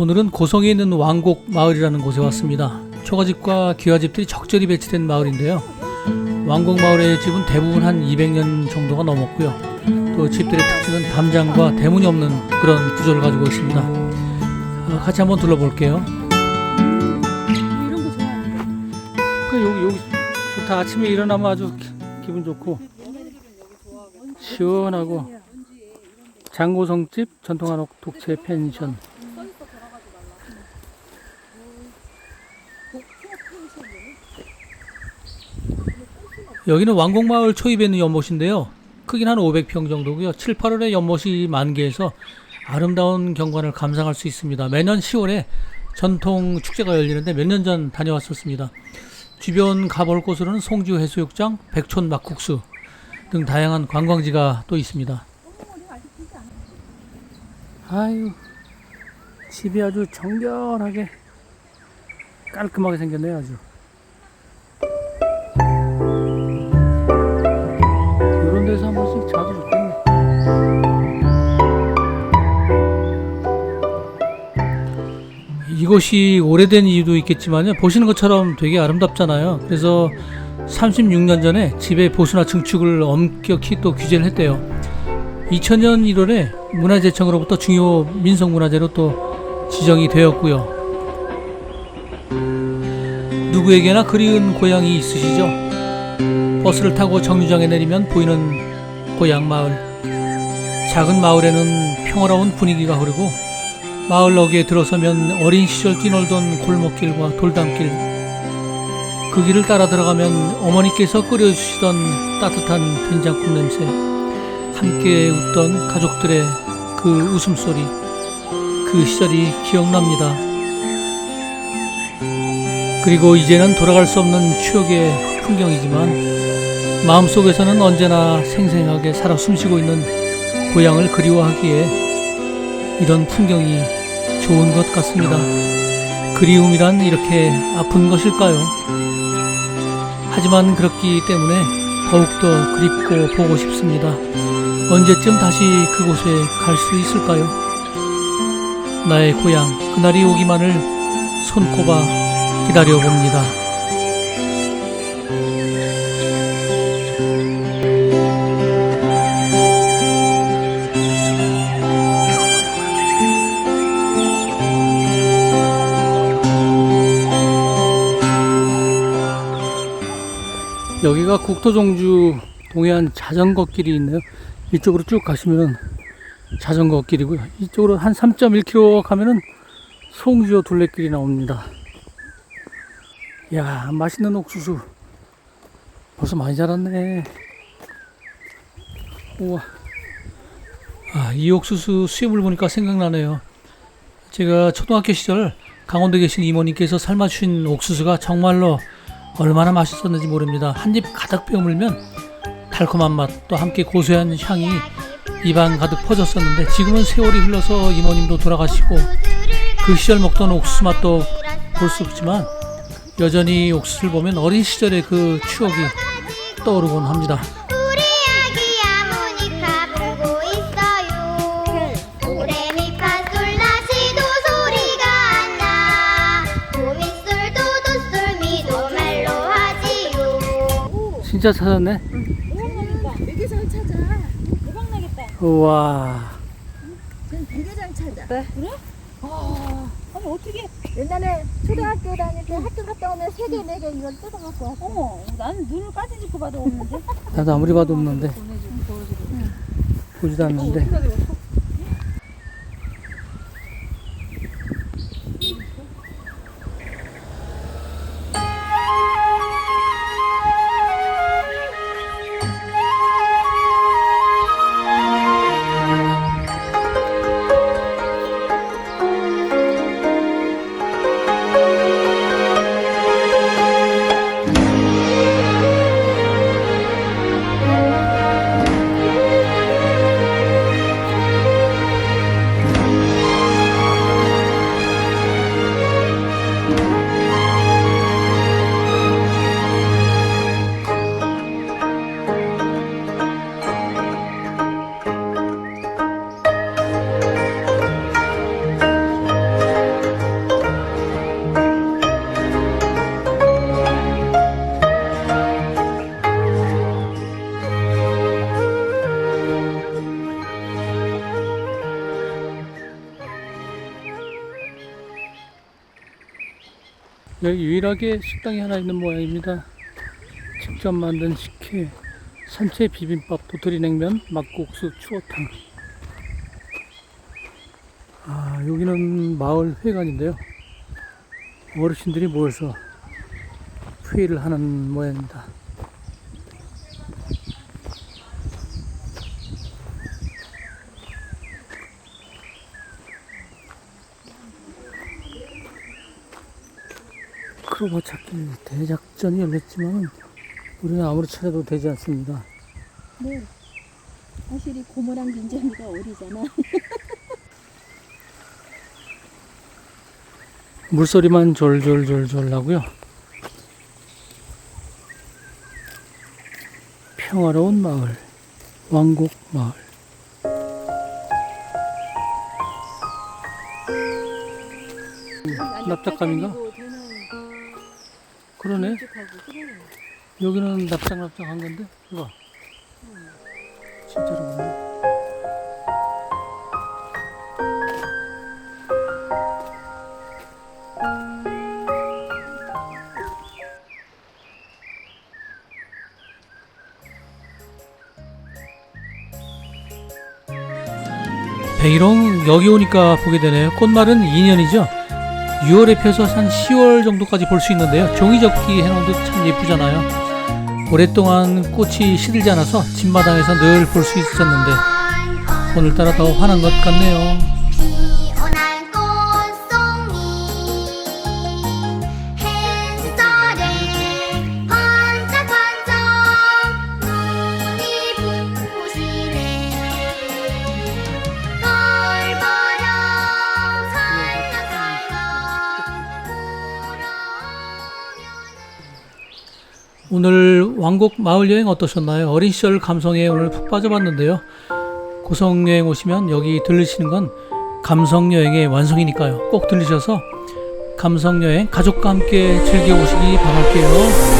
오늘은 고성에 있는 왕곡 마을이라는 곳에 왔습니다. 초가집과 기와집들이 적절히 배치된 마을인데요. 왕곡 마을의 집은 대부분 한 200년 정도가 넘었고요. 또 집들의 특징은 담장과 대문이 없는 그런 구조를 가지고 있습니다. 아, 같이 한번 둘러볼게요. 이런 거 좋아하는데. 그 여기 여기 좋다. 아침에 일어나면 아주 기- 기분 좋고 시원하고 장고성집 전통한옥 독채 펜션. 여기는 왕곡마을 초입에 있는 연못인데요. 크기는 한 500평 정도고요. 7, 8월에 연못이 만개해서 아름다운 경관을 감상할 수 있습니다. 매년 10월에 전통 축제가 열리는데 몇 년 전 다녀왔었습니다. 주변 가볼 곳으로는 송주 해수욕장, 백촌 막국수 등 다양한 관광지가 또 있습니다. 아유, 집이 아주 정결하게 깔끔하게 생겼네요, 아주. 이곳이 오래된 이유도 있겠지만요. 보시는 것처럼 되게 아름답잖아요. 그래서 36년 전에 집의 보수나 증축을 엄격히 또 규제를 했대요. 2000년 1월에 문화재청으로부터 중요 민속문화재로 또 지정이 되었고요. 누구에게나 그리운 고향이 있으시죠? 버스를 타고 정류장에 내리면 보이는 고향 마을. 작은 마을에는 평화로운 분위기가 흐르고 마을 어귀에 들어서면 어린 시절 뛰놀던 골목길과 돌담길. 그 길을 따라 들어가면 어머니께서 끓여주시던 따뜻한 된장국 냄새 함께 웃던 가족들의 그 웃음소리 그 시절이 기억납니다. 그리고 이제는 돌아갈 수 없는 추억의 풍경이지만 마음속에서는 언제나 생생하게 살아 숨쉬고 있는 고향을 그리워하기에 이런 풍경이 좋은 것 같습니다. 그리움이란 이렇게 아픈 것일까요? 하지만 그렇기 때문에 더욱더 그립고 보고 싶습니다. 언제쯤 다시 그곳에 갈 수 있을까요? 나의 고향, 그날이 오기만을 손꼽아 기다려봅니다. 여기가 국토종주 동해안 자전거 길이 있네요. 이쪽으로 쭉 가시면 자전거 길이고요. 이쪽으로 한 3.1km 가면은 송주호 둘레길이 나옵니다. 야, 맛있는 옥수수. 벌써 많이 자랐네. 우와. 아, 이 옥수수 수염을 보니까 생각나네요. 제가 초등학교 시절 강원도에 계신 이모님께서 삶아주신 옥수수가 정말로 얼마나 맛있었는지 모릅니다. 한 입 가득 빼물면 달콤한 맛 또 함께 고소한 향이 입안 가득 퍼졌었는데 지금은 세월이 흘러서 이모님도 돌아가시고 그 시절 먹던 옥수수 맛도 볼 수 없지만 여전히 옥수수를 보면 어린 시절의 그 추억이 떠오르곤 합니다. 진짜 찾았네. 대박나겠다. 대게장 찾아. 대박 나겠다. 우와. 전 대게장 찾아. 그래? 아, 아니 어떻게? 옛날에 초등학교 다닐 때 학교 갔다 오면 세 개, 네 개 이걸 뜯어 갖고 왔어. 어머, 나는 눈을 까지짓고 봐도 없는데. 나도 아무리 봐도 없는데 보내주고 보여주고. 보지도 않는데. 집에 유일하게 식당이 하나 있는 모양입니다. 직접 만든 식혜, 산채 비빔밥, 도토리 냉면, 막국수, 추어탕. 아, 여기는 마을 회관인데요. 어르신들이 모여서 회의를 하는 모양입니다. 크로바 찾기 대작전이 열렸지만 우리는 아무리 찾아도 되지 않습니다. 네. 확실히 고모랑 민정이가 어리잖아. 물소리만 졸졸졸졸 나고요. 평화로운 마을, 왕곡 마을. 납작감인가? 그러네. 여기는 납작납작한 건데, 이거. 진짜로 그러네. 백일홍 여기 오니까 보게 되네요. 꽃말은 2년이죠. 6월에 펴서 한 10월 정도까지 볼 수 있는데요. 종이접기 해놓은 듯 참 예쁘잖아요. 오랫동안 꽃이 시들지 않아서 집마당에서 늘 볼 수 있었는데 오늘따라 더 환한 것 같네요. 오늘 왕곡 마을 여행 어떠셨나요? 어린 시절 감성에 오늘 푹 빠져봤는데요. 고성 여행 오시면 여기 들르시는 건 감성 여행의 완성이니까요. 꼭 들르셔서 감성 여행 가족과 함께 즐겨보시기 바랄게요.